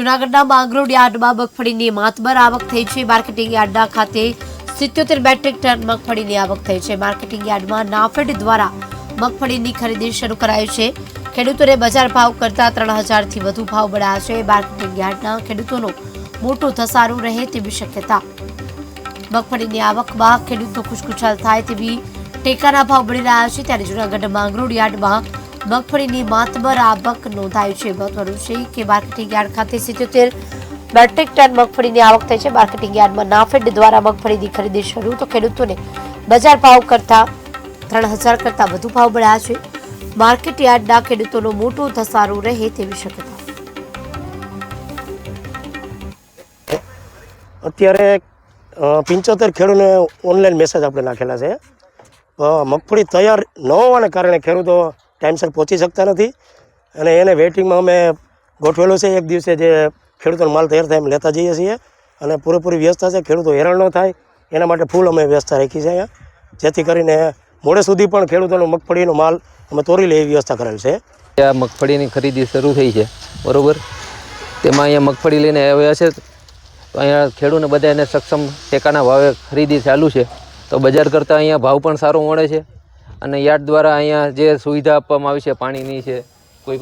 જૂનાગઢના માંગરોળ યાર્ડમાં મગફળીની માતબર આવક થઈ છે. માર્કેટિંગ યાર્ડના ખાતે સિત્યોતેર મેટ્રિક ટન મગફળીની આવક થઈ છે. માર્કેટિંગ યાર્ડમાં નાફેડ દ્વારા મગફળીની ખરીદી શરૂ કરાઈ છે. ખેડૂતોને બજાર ભાવ કરતા ત્રણ હજારથી વધુ ભાવ મળ્યા છે. માર્કેટિંગ યાર્ડના ખેડૂતોનો મોટો ધસારો રહે તેવી શક્યતા. મગફળીની આવકમાં ખેડૂતો ખુશખુશાલ થાય તેવી ટેકાના ભાવ મળી રહ્યા છે. ત્યારે જૂનાગઢ માંગરોળ યાર્ડમાં મગફળીની માતબર આવક નોંધાઈ છે. મહત્વનું છે કે માર્કેટિંગ યાર્ડ ખાતે સિત્યોતેર મેટ્રિક ટન મગફળીની આવક થઈ છે. માર્કેટિંગ યાર્ડમાં નાફેડ દ્વારા મગફળીની ખરીદી શરૂ, તો ખેડૂતોને બજાર ભાવ કરતા ત્રણ હજાર કરતાં વધુ ભાવ મળ્યા છે. માર્કેટ યાર્ડના ખેડૂતોનો મોટો ધસારો રહે તેવી શક્યતા. અત્યારે પંચોતેર ખેડૂતને ઓનલાઈન મેસેજ આપણે નાખેલા છે. મગફળી તૈયાર ન હોવાને કારણે ખેડૂતો ટાઈમસર પહોંચી શકતા નથી. અને એને વેઇટિંગમાં અમે ગોઠવેલું છે, એક દિવસે જે ખેડૂતોનો માલ તૈયાર થાય એમ લેતા જઈએ છીએ. અને પૂરેપૂરી વ્યવસ્થા છે, ખેડૂતો હેરાન ન થાય. એના માટે ફૂલ અમે વ્યવસ્થા રાખી છે અહીંયા. જેથી કરીને મોડે સુધી પણ ખેડૂતોનો મગફળીનો માલ અમે તોરી લે એવી વ્યવસ્થા કરેલ છે. આ મગફળીની ખરીદી શરૂ થઈ છે, બરોબર? તેમાં અહીંયા મગફળી લઈને આવ્યા છે. અહીંયા ખેડૂતને બધા એને સક્ષમ ટેકાના ભાવે ખરીદી ચાલુ છે. તો બજાર કરતાં અહીંયા ભાવ પણ સારો મળે છે. અને યાર્ડ દ્વારા અહીંયા જે સુવિધા આપવામાં આવી છે પાણીની છે કોઈ